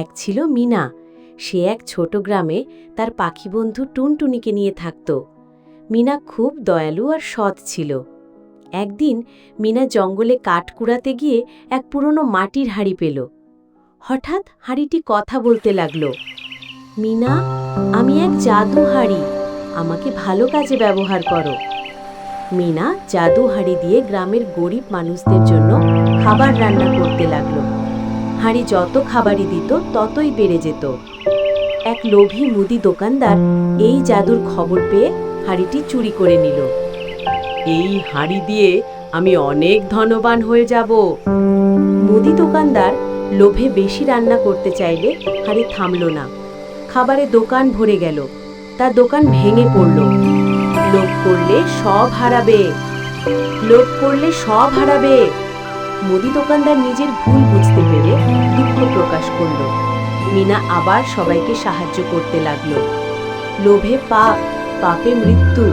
এক ছিল মিনা। সে এক ছোট গ্রামে তার পাখি বন্ধু টুনটুনিকে নিয়ে থাকত। মিনা খুব দয়ালু আর সৎ ছিল। একদিন মিনা জঙ্গলে কাঠ কুড়াতে গিয়ে এক পুরনো মাটির হাঁড়ি পেল। হঠাৎ হাঁড়িটি কথা বলতে লাগল, মিনা, আমি এক জাদু হাঁড়ি, আমাকে ভালো কাজে ব্যবহার করো। মিনা জাদু হাঁড়ি দিয়ে গ্রামের গরিব মানুষদের জন্য খাবার রান্না করতে লাগল। হাঁড়ি যত খাবারই দিত, ততই বেড়ে যেত। এক লোভী মুদি দোকানদার এই জাদুর খবর পেয়ে হাঁড়িটি চুরি করে নিল। এই হাঁড়ি দিয়ে আমি অনেক ধনবান হয়ে যাব। মুদি দোকানদার লোভে বেশি রান্না করতে চাইলে হাঁড়ি থামল না। খাবারে দোকান ভরে গেল। তার দোকান ভেঙে পড়ল। লোভ করলে সব হারাবে। লোভ করলে সব হারাবে। মুদি দোকানদার নিজের ভুল বুঝতে পেরে দুঃখ প্রকাশ করল। মিনা আবার সবাইকে সাহায্য করতে লাগল। লোভে পাপ পাপে মৃত্যু।